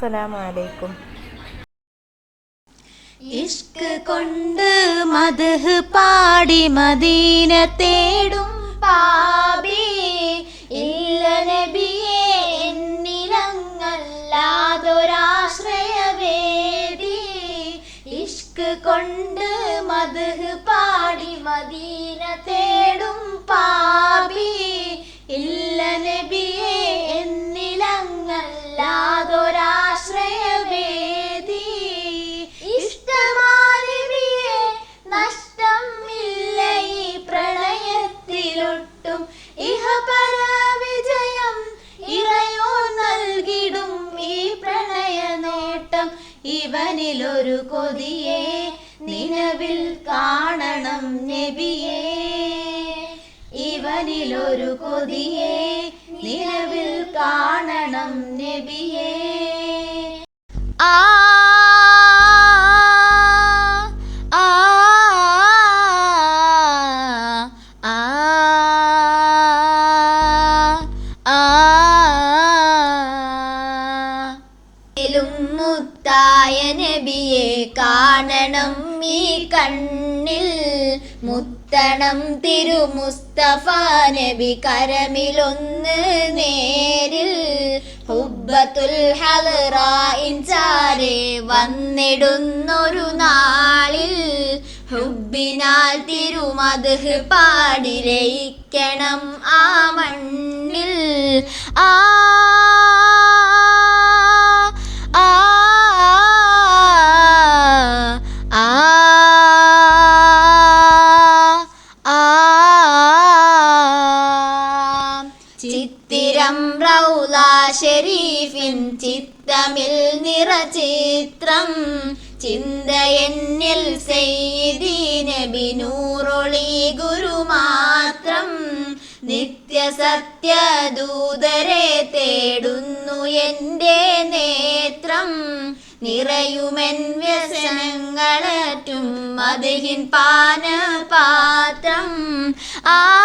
അസ്സലാമു അലൈക്കും ഇഷ്ക് കൊണ്ട് മധു പാടി മദീന തേടും പാപി. ഇല്ല നബിയെ എന്നിലങ്ങല്ലാതൊരാശ്രയവേദി. ഇഷ്ക് കൊണ്ട് മധു പാടി മദീന തേടും ഇവനിലൊരു കൊതിയെ നിലവിൽ കാണണം നബിയെ. ഇവനിലൊരു കൊതിയെ നിലവിൽ കാണണം നബിയേ. ആ കാണണം ഈ കണ്ണിൽ. മുത്തണം തിരുമുസ്തഫ നബി കരമിലൊന്ന് നേരിൽ. ഹുബത്തുൽ ഹലറായിൻചാരെ വന്നിടുന്നൊരു നാളിൽ. ഹുബിനാൽ തിരുമത് പാടിരയിക്കണം ആ മണ്ണിൽ. ആ ചിത്തിരം റൗല ഷെരീഫിൻ ചിത്തമിൽ നിറചിത്രം ചിന്ത എന്നിൽ സെയ്തി നബി നൂറൊളി ഗുരുമാത്രം നിത്യസത്യദൂതരെ തേടുന്നു എന്റെ നേത്രം. നിറയുമെൻ വ്യസനങ്ങളറ്റും മതിഹിൻ പാനപാത്രം. ആ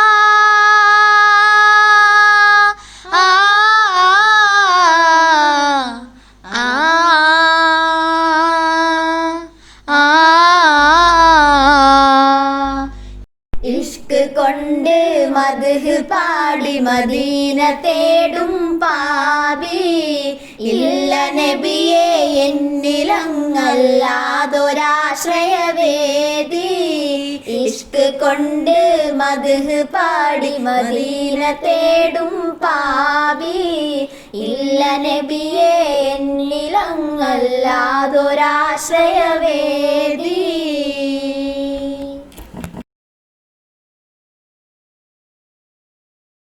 കൊണ്ട് മധു പാടി മദീന തേടും പാപി. ഇല്ല നബിയെ എന്നിലങ്ങല്ലാതൊരാശ്രയവേദി. ഇഷ്ക് കൊണ്ട് മധു പാടി മദീന തേടും പാപി. ഇല്ല നബിയെ എന്നിലങ്ങല്ലാതൊരാശ്രയവേദി.